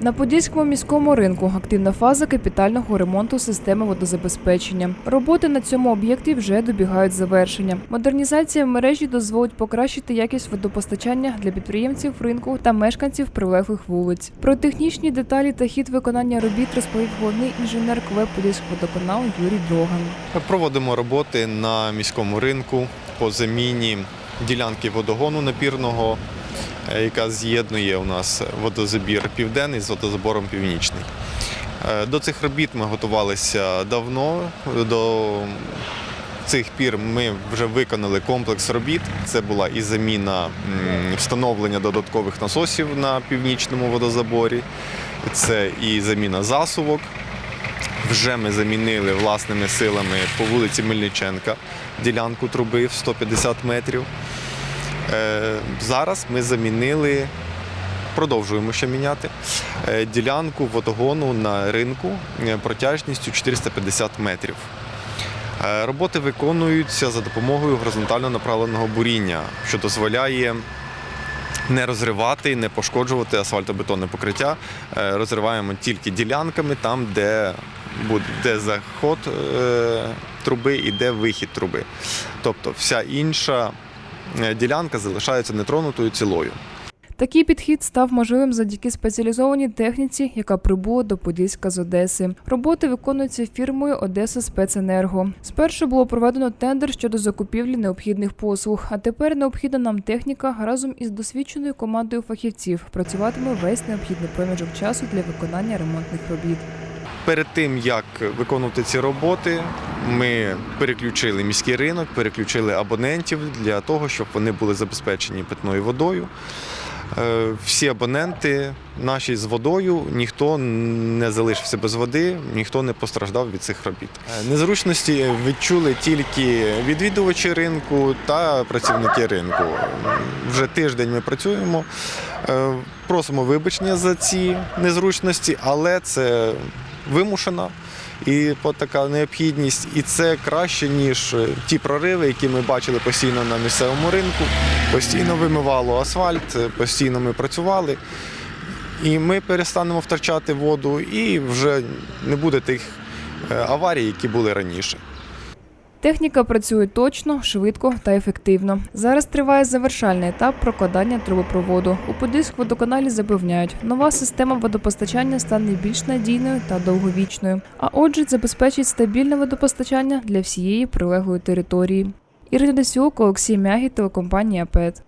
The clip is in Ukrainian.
На Подільському міському ринку активна фаза капітального ремонту системи водозабезпечення. Роботи на цьому об'єкті вже добігають завершення. Модернізація мережі дозволить покращити якість водопостачання для підприємців ринку та мешканців прилеглих вулиць. Про технічні деталі та хід виконання робіт розповів головний інженер КВ Подільського водоканалу Юрій Дроган. Проводимо роботи на міському ринку по заміні ділянки водогону напірного, яка з'єднує у нас водозабір південний з водозабором північний. Е, До цих робіт ми готувалися давно. До цих пір ми вже виконали комплекс робіт. Це була і заміна встановлення додаткових насосів на північному водозаборі, це і заміна засувок. Вже ми замінили власними силами по вулиці Мельниченка ділянку труби в 150 метрів. Е, Зараз ми замінили, продовжуємо ще міняти е, ділянку водогону на ринку е, протяжністю 450 метрів. Роботи виконуються за допомогою горизонтально направленого буріння, що дозволяє не розривати, не пошкоджувати асфальтобетонне покриття. Розриваємо тільки ділянками там, де буде де заход труби і де вихід труби. Тобто вся інша ділянка залишається нетронутою цілою. Такий підхід став можливим завдяки спеціалізованій техніці, яка прибула до Подільська з Одеси. Роботи виконуються фірмою Одеса Спеценерго. Спершу було проведено тендер щодо закупівлі необхідних послуг, а тепер необхідна нам техніка разом із досвідченою командою фахівців працюватиме весь необхідний проміжок часу для виконання ремонтних робіт. Перед тим як виконувати ці роботи, ми переключили міський ринок, переключили абонентів для того, щоб вони були забезпечені питною водою. Е, Всі абоненти наші з водою, ніхто не залишився без води, ніхто не постраждав від цих робіт. Е, Незручності відчули тільки відвідувачі ринку та працівники ринку. Вже тиждень ми працюємо. Е, Просимо вибачення за ці незручності, але це вимушена і по- така необхідність, і це краще ніж е, ті прориви, які ми бачили постійно на місцевому ринку. Постійно вимивало асфальт, е, постійно ми працювали. І ми перестанемо втрачати воду, і вже не буде тих е, аварій, які були раніше. Техніка працює точно, швидко та ефективно. Зараз триває завершальний етап прокладання трубопроводу. У Подільськводоканалі запевняють, нова система водопостачання стане більш надійною та довговічною, а отже, забезпечить стабільне водопостачання для всієї прилеглої території. Ірина Десюк, Олексій Мягі, телекомпанія ПЕТ.